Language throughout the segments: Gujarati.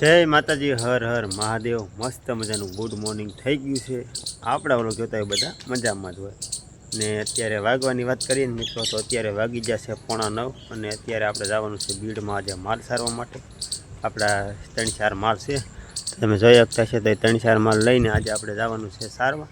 જય માતાજી, હર હર મહાદેવ. મસ્ત મજાનું ગુડ મોર્નિંગ થઈ ગયું છે. આપણા ઓલો જોતા હોય બધા મજામાં જ હોય. ને અત્યારે વાગવાની વાત કરીએ ને મિત્રો, તો અત્યારે વાગી છે પોણા નવ અને અત્યારે આપણે જવાનું છે બીડમાં આજે માલ સારવા માટે. આપણા ત્રણ ચાર માલ છે. તમે જોઈ શકતા છે તો ત્રણ ચાર માલ લઈને આજે આપણે જવાનું છે સારવા.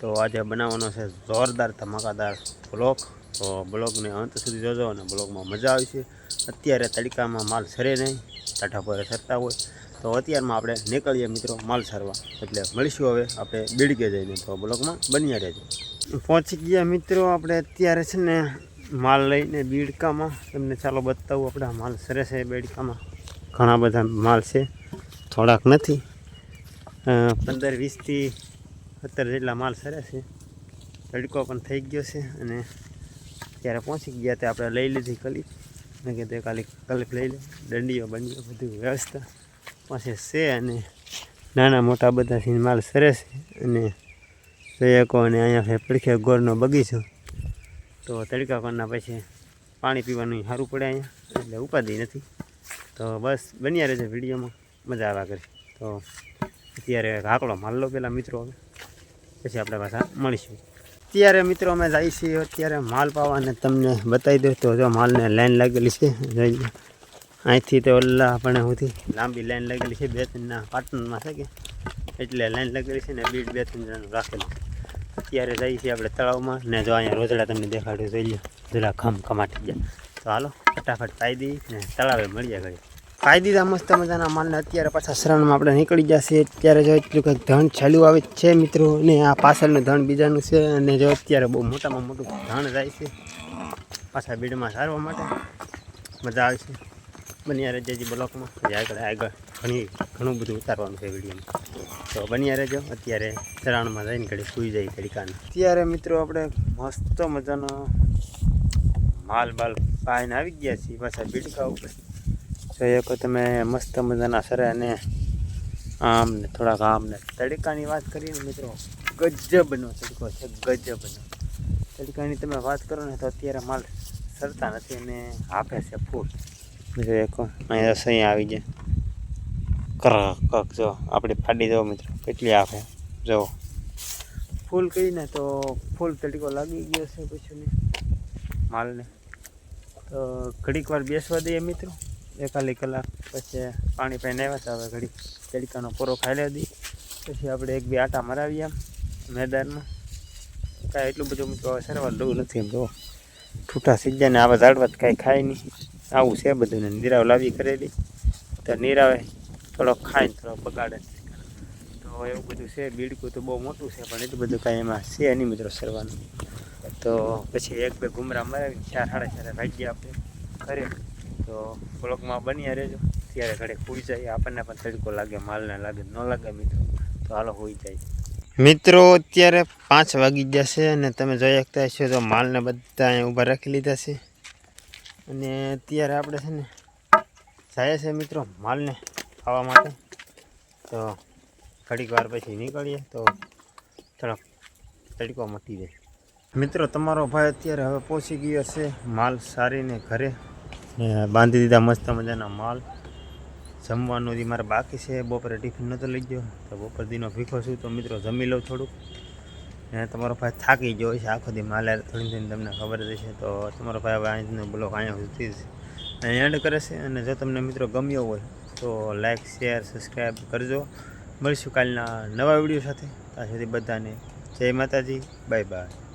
તો આજે બનાવવાનો છે જોરદાર ધમાકાદાર બ્લોક. તો બ્લોગને અંત સુધી જોજો અને બ્લોગમાં મજા આવશે અત્યારે તડકામાં માલ સરે નહીં. ટાટા પર સરતા હોય. તો અત્યારમાં આપણે નીકળીએ મિત્રો માલ સારવા. એટલે મળીશું હવે આપણે બીડકે જઈને તો બ્લોકમાં બન્યા રહેજો. પહોંચી ગયા મિત્રો આપણે અત્યારે છે ને માલ લઈને બીડકામાં. તમને ચાલો બતાવું આપણા માલ સરસ છે બીડકામાં. ઘણા બધા માલ છે. થોડાક નથી. પંદર વીસથી સત્તર જેટલા માલ સરે છે. તડકો પણ થઈ ગયો છે અને ત્યારે પહોંચી ગયા તે આપણે લઈ લીધી કલીપ મેં કીધું ખાલી કલ્પ લઈ લે. દંડીઓ બંડીઓ બધું વ્યવસ્થા પાસે છે અને નાના મોટા બધા સીન માલ સરસ અને સયકો અને અહીંયા પડખે ગોળનો બગીચો. તો તડકા કોરના પછી પાણી પીવાનું સારું પડે અહીંયા, એટલે ઉપાધિ નથી. તો બસ બન્યા રહેશે વિડીયોમાં. મજા આવ્યા કરી. તો અત્યારે આકડો માલ લો પેલા મિત્રો હવે. પછી આપણે પાછા મળીશું. અત્યારે મિત્રો અમે જઈએ છીએ, અત્યારે માલ પાવાને તમને બતાવી દઉં તો જો માલને લાઈન લાગેલી છે અહીંથી તો ઓલા આપણે સુધી લાંબી લાઈન લાગેલી છે, બે ત્રણના પાટણમાં છે કે, એટલે લાઈન લાગેલી છે ને બીડ બે ત્રણ જણાનું રાખેલું. અત્યારે જઈએ છીએ આપણે તળાવમાં ને જો અહીંયા રોજડા તમને દેખાડ્યું જોઈ લો. જરા ખમ ખમાટી ગયા. તો હાલો, ફટાફટ પાઈ દઈએ ને તળાવે મળીએ ઘડી પાઈ દીધા મસ્ત મજાના માલને. અત્યારે પાછા શરણમાં આપણે નીકળી જશે અત્યારે જો એટલું કંઈક ધણ ચાલ્યું આવે જ છે મિત્રો. ને આ પાછળનું ધણ બીજાનું છે. અને જો અત્યારે બહુ મોટામાં મોટું ધણ જાય છે. પાછા બીડમાં સારવા માટે મજા આવશે બન્યા રજાજી બ્લોકમાં. હજી આગળ આગળ ઘણી ઘણું બધું ઉતારવાનું છે વિડીયોમાં. તો બન્યા રહેજો. અત્યારે ચરણમાં જઈને ઘડી સૂઈ જાય ઘડીકાને. અત્યારે મિત્રો આપણે મસ્ત મજાનો માલ બાલ પાઈને આવી ગયા છીએ પાછા બીડકા ઉપર. જોઈએ કે તમે મસ્ત મજાના સરે અને આમ ને થોડાક આમ ને તડકાની વાત કરીએ ને મિત્રો, ગજબનો તડકો છે, ગજબનો. તડકાની તમે વાત કરો ને તો અત્યારે માલ સરતા નથી અને આપે છે ફૂલ. જોઈએ કહો અહીંયા રસોઈ આવી જાય કરક જો, આપણી ફાડી દો મિત્રો, કેટલી આપે જો, ફૂલ કહીને તો ફૂલ તડકો લાગી ગયો છે પછી માલને. તો ઘડીક વાર બેસવા દઈએ મિત્રો. એકાલી કલાક પછી પાણી પાઈને આવ્યા હતા. હવે ઘડી તડકાનો પૂરો ખાઈ લેવા પછી આપણે એક બે આટા મરાવીએ મેદાનમાં. કાંઈ એટલું બધું મિત્રો સરવાર સરવા દઉં નથી એમ જો ઠૂઠા સીજાને આવા ઝાડવા કાંઈ ખાય નહીં. આવું છે બધું ને નીરાવ લાવી કરેલી. તો નીરાવે થોડોક ખાય ને થોડોક બગાડે. તો એવું બધું છે. બીડકું તો બહુ મોટું છે, પણ એટલું બધું કાંઈ એમાં છે નહીં મિત્રો સરવાનું. તો પછી એક બે ઘુમરા મરાવી ચાર સાડા ચારે વાગ્યા આપણે ઘરે. તો બ્લોકમાં બન્યા રહેજો. ત્યારે ઘડે હોઈ જાય, આપણને પણ તડકો લાગે, માલને લાગે, ન લાગે મિત્રો. તો હાલો હોઈ જાય. મિત્રો, અત્યારે પાંચ વાગી ગયા છે અને તમે જોઈ શકતા હશો તો માલને બધા અહીંયા ઊભા રાખી લીધા છે. અને અત્યારે આપણે છે ને જાય છે મિત્રો માલને ખાવા માટે. તો ઘડીક વાર પછી નીકળીએ તો થોડોક તડકો મટી જાય. મિત્રો, તમારો ભાઈ અત્યારે હવે પહોંચી ગયો છે માલ સારીને ઘરે. ને બાંધી દીધા મસ્ત મજાના માલ. જમવાનું જે મારે બાકી છે. બપોરે ટિફિન નહોતો લઈ ગયો. તો બપોર દીનો ભીખો છું. તો મિત્રો જમી લઉં થોડુંક. ને તમારો ભાઈ થાકી ગયો છે. આખો દી માલ થોડી થોડી તમને ખબર જ છે તો તમારો ભાઈ હવે અહીંનો બ્લોક અહીંયા સુધી જ એન્ડ કરે છે. અને જો તમને મિત્રો ગમ્યો હોય, તો લાઈક શેર સબસ્ક્રાઈબ કરજો. મળીશું કાલના નવા વીડિયો સાથે. ત્યાં સુધી બધાને જય માતાજી. Bye bye